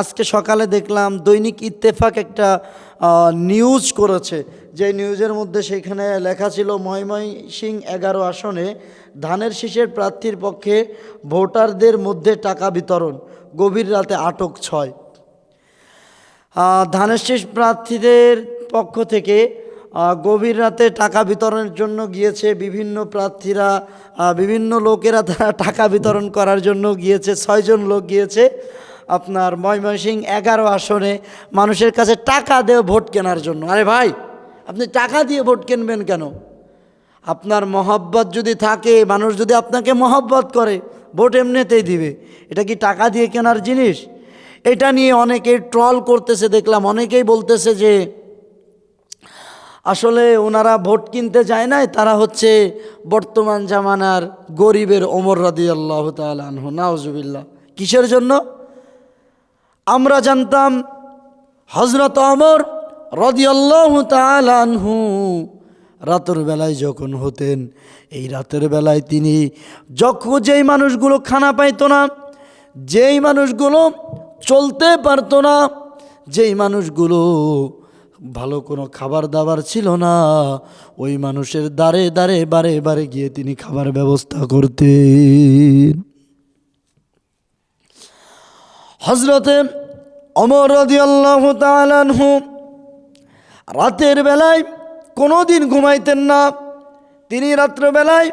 আজকে সকালে দেখলাম দৈনিক ইত্তেফাক একটা নিউজ করেছে। যে নিউজের মধ্যে সেখানে লেখা ছিল ময়ময় সিং এগারো আসনে ধানের শীষের প্রার্থীর পক্ষে ভোটারদের মধ্যে টাকা বিতরণ, গভীর রাতে আটক ছয়। ধানের শীষ প্রার্থীদের পক্ষ থেকে গভীর রাতে টাকা বিতরণের জন্য গিয়েছে বিভিন্ন প্রার্থীরা বিভিন্ন লোকেরা তারা টাকা বিতরণ করার জন্য গিয়েছে, ছয়জন লোক গিয়েছে। আপনার ময়মনসিং এগারো আসনে মানুষের কাছে টাকা দিয়ে ভোট কেনার জন্য। আরে ভাই, আপনি টাকা দিয়ে ভোট কিনবেন কেন? আপনার মহব্বত যদি থাকে, মানুষ যদি আপনাকে মহব্বত করে, ভোট এমনিতেই দিবে। এটা কি টাকা দিয়ে কেনার জিনিস? এটা নিয়ে অনেকেই ট্রল করতেছে, দেখলাম অনেকেই বলতেছে যে, আসলে ওনারা ভোট কিনতে যায় নাই, তারা হচ্ছে বর্তমান জামানার গরিবের ওমর রাদি আল্লাহ তালহ নাওজুবিল্লাহ কিসের জন্য? আমরা জানতাম হজরত অমর রদিয়াল্লাহ তালানহু রাতের বেলায় যখন হতেন, এই রাতের বেলায় তিনি যখন যেই মানুষগুলো খানা পাইতো না, যেই মানুষগুলো চলতে পারতো না, যেই মানুষগুলো ভালো কোনো খাবার দাবার ছিল না, ওই মানুষের দ্বারে দ্বারে বারে বারে গিয়ে তিনি খাবার ব্যবস্থা করতেন। হজরতে অমর রদিয়াল্লাহ তালানহু রাতের বেলায় কোনো দিন ঘুমাইতেন না। তিনি রাত্রবেলায়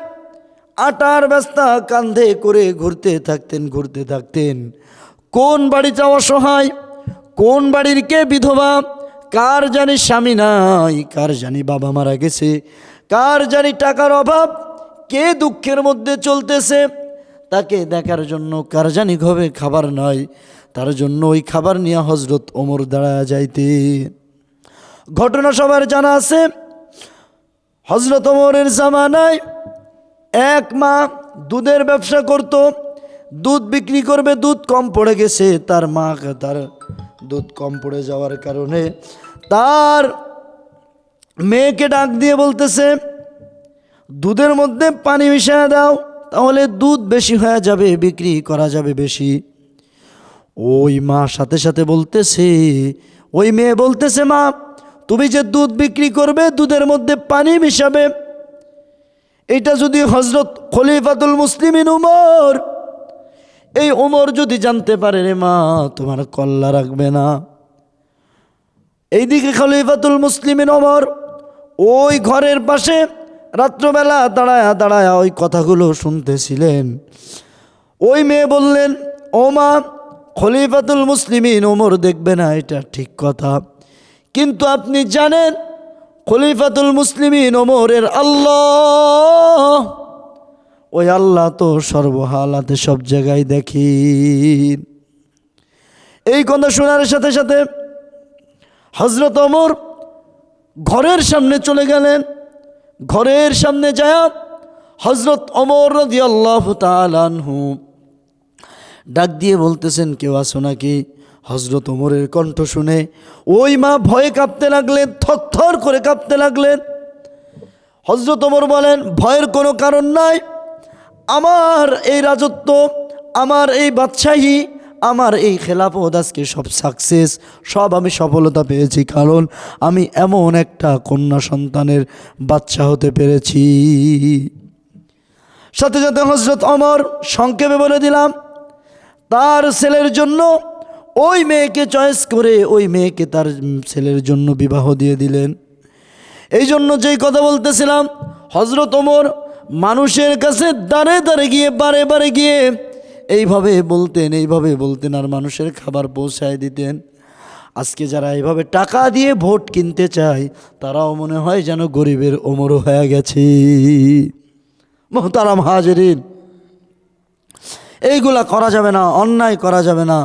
আটার ব্যস্তা কান্ধে করে ঘুরতে থাকতেন ঘুরতে থাকতেন। কোন বাড়ি যাওয়া সহায়? কোন বাড়ির কে বিধবা? কার জানি স্বামী নাই, কার জানি বাবা মারা গেছে, কার জানি টাকার অভাব, কে দুঃখের মধ্যে চলতেছে? তাকে দেখার জন্য কার জানি ঘবে খাবার নয় তার জন্য ওই খাবার নিয়ে হজরত ওমর দাঁড়া যাইতে। ঘটনা সবার জানা আছে হজরত ওমরের জামানায় এক মা দুধের ব্যবসা করত, দুধ বিক্রি করবে, দুধ কম পড়ে গেছে, তার মা তার দুধ কম পড়ে যাওয়ার কারণে তার মেয়েকে ডাক দিয়ে বলতেছে, দুধের মধ্যে পানি মিশিয়ে দাও। তাহলে দুধ বেশি হয়ে যাবে, বিক্রি করা যাবে বেশি। ওই মা সাথে সাথে বলতেছে, ওই মেয়ে বলতেছে, মা, তুমি যে দুধ বিক্রি করবে, দুধের মধ্যে পানি মিশাবে। এটা যদি হজরত খলিফাতুল মুসলিমিন উমর, এই উমর যদি জানতে পারে, রে মা, তোমার কল্লা রাখবে না। এইদিকে খলিফাতুল মুসলিমিন ওমর ওই ঘরের পাশে রাত্রবেলা দাঁড়ায়া দাঁড়ায়া ওই কথাগুলো শুনতেছিলেন। ওই মেয়ে বললেন, ও মা, খলিফাতুল মুসলিমিন, ওমর দেখবে না, এটা ঠিক কথা। কিন্তু আপনি জানেন, খলিফাতুল মুসলিমিন, ওমরের আল্লাহ। ওই আল্লাহ তো সর্বহালাতে সব জায়গায় দেখি এই কথা শোনার সাথে সাথে হজরত ওমর ঘরের সামনে চলে গেলেন। ঘরের সামনে যায় হজরত অমর তালানহু ডাক দিয়ে বলতেছেন, কেউ আসো নাকি? হজরত ওমরের কণ্ঠ শুনে, ওই মা ভয়ে কাঁপতে লাগলেন থরথর করে কাঁপতে লাগলেন। হজরত ওমর বলেন, ভয়ের কোনো কারণ নাই। আমার এই রাজত্ব, আমার এই বাদশাহী আমার এই খেলাফত আজকে সব সাকসেস সব আমি সফলতা পেয়েছি, কারণ আমি এমন একটা কন্যা সন্তানের বাচ্চা হতে পেরেছি। সাথে সাথে হজরত অমর সংক্ষেপে বলে দিলাম, তার ছেলের জন্য ওই মেয়েকে চয়েস করে ওই মেয়েকে তার ছেলের জন্য বিবাহ দিয়ে দিলেন। এই জন্য যেই কথা বলতেছিলাম হজরত ওমর মানুষের কাছে দাঁড়ে দাঁড়ে গিয়ে, বারে বারে গিয়ে এইভাবে বলতেন এইভাবে বলতেন আর মানুষের খাবার পৌঁছায় দিতেন। আজকে যারা এইভাবে টাকা দিয়ে ভোট কিনতে চায়, তারাও মনে হয় যেন গরিবের ওমরও হয়ে গেছে। মোহতারাম হাজরিন, এইগুলা করা যাবে না, অন্যায় করা যাবে না।